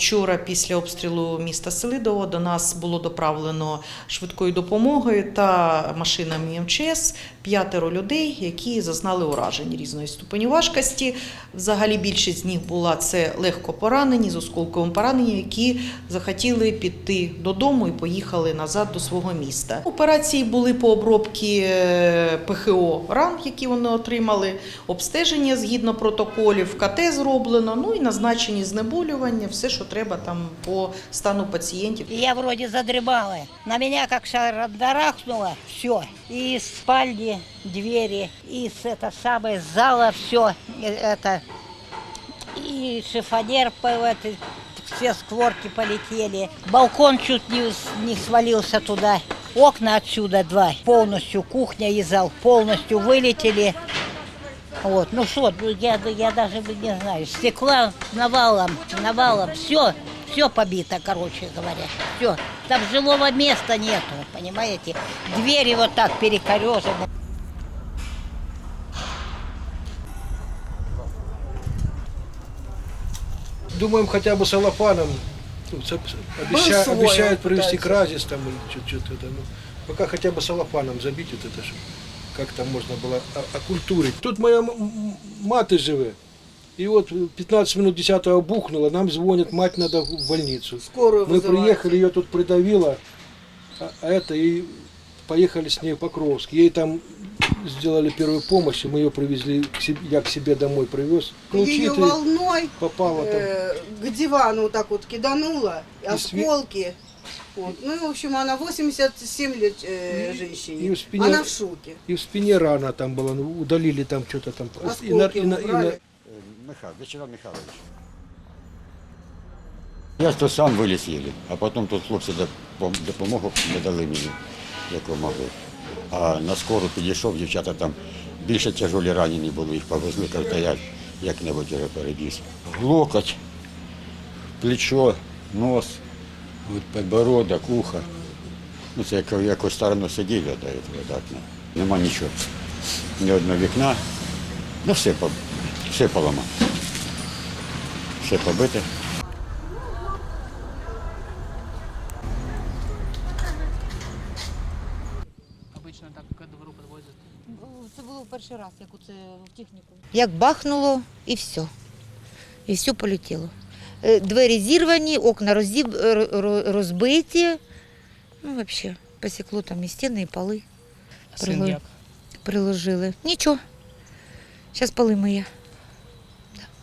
Вчора, після обстрілу міста Селидово, до нас було доправлено швидкою допомогою та машинами МЧС п'ятеро людей, які зазнали уражень різної ступені важкості. Взагалі більшість з них була це легко поранені з осколковим пораненням, які захотіли піти додому і поїхали назад до свого міста. Операції були по обробці е, ПХО ран, які вони отримали, обстеження згідно протоколів, КТ зроблено, ну і назначені знеболювання, все, що треба там по стану пацієнтів. Я вроде задремала. На меня как шарахнуло, все. И спальни двери, и с это самое зала все это. И шифонер этой, все створки полетели. Балкон чуть не, не свалился туда. Окна отсюда два. Полностью кухня и зал полностью вылетели. Вот, ну что, ну, я, я даже не знаю, стекла навалом, навалом, все, все побито, короче говоря, все. Там жилого места нету, понимаете? Двери вот так перекорежены. Думаем хотя бы салофаном. Ну, обеща- свой, обещают пытаются. кразис там или что-то. это, Ну, пока хотя бы салофаном забить вот это, чтобы как там можно было о- окультурить. Тут моя м- м- мати живе. И вот 15 минут 10 бухнуло, нам звонят, мать надо в больницу. Скорую Мы вызывайте. приехали, ее тут придавило, а, а это и поехали с ней в Покровск. Ей там сделали первую помощь, и мы ее привезли, к себе, я к себе домой привез. Ее волной попало там. э, к дивану вот так вот кидануло, И осколки. Вот. Ну в общем, она 87 лет э, женщине. и в спине- Она в шоке. И в спине рана там была, ну, удалили там что-то там. Осколки И на- и на- и на- убрали. Михайло, Вячеслав Михайлович. Я то сам виліз їли, а потім тут хлопці допомогу не дали мені, яку могли. А на скору підійшов, дівчата там більше тяжолі ранені були, їх повезли, «Та я як-небудь його перевіз. Локоть, плечо, нос, підбородок, ухо. Ну, це як, якось сторону і так, ну. нема нічого. Ні одного вікна. Ну, все, все поламано. Все побите. Обично так двору підвозять. Це було перший раз, як оце в техніку. Як бахнуло, і все. І все полетіло. Е, Двері зірвані, окна розіб... ро- ро- розбиті. Ну, взагалі, посікло там і стіни, і поли. А син Прилив- як? Приложили. Нічого. Зараз поли миє.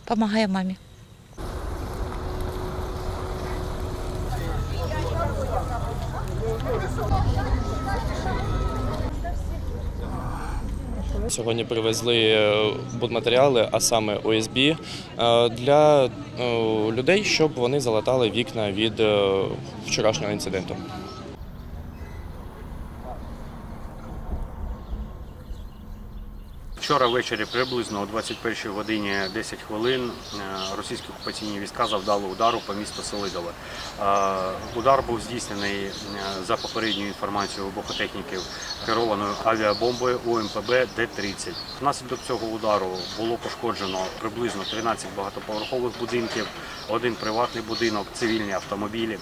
Помагає мамі. Сьогодні привезли е, будматеріали, а саме ОСБ, е, для е, людей, щоб вони залатали вікна від вчорашнього інциденту. Вчора ввечері приблизно о 21 годині 10 хвилин е, російські окупаційні війська завдали удару по місту Селидове. Е, Удар був здійснений е, за попередньою інформацією вибухотехніків керованою авіабомбою УМПБ Д-30. Внаслідок цього удару було пошкоджено приблизно 13 багатоповерхових будинків, один приватний будинок, цивільні автомобілі.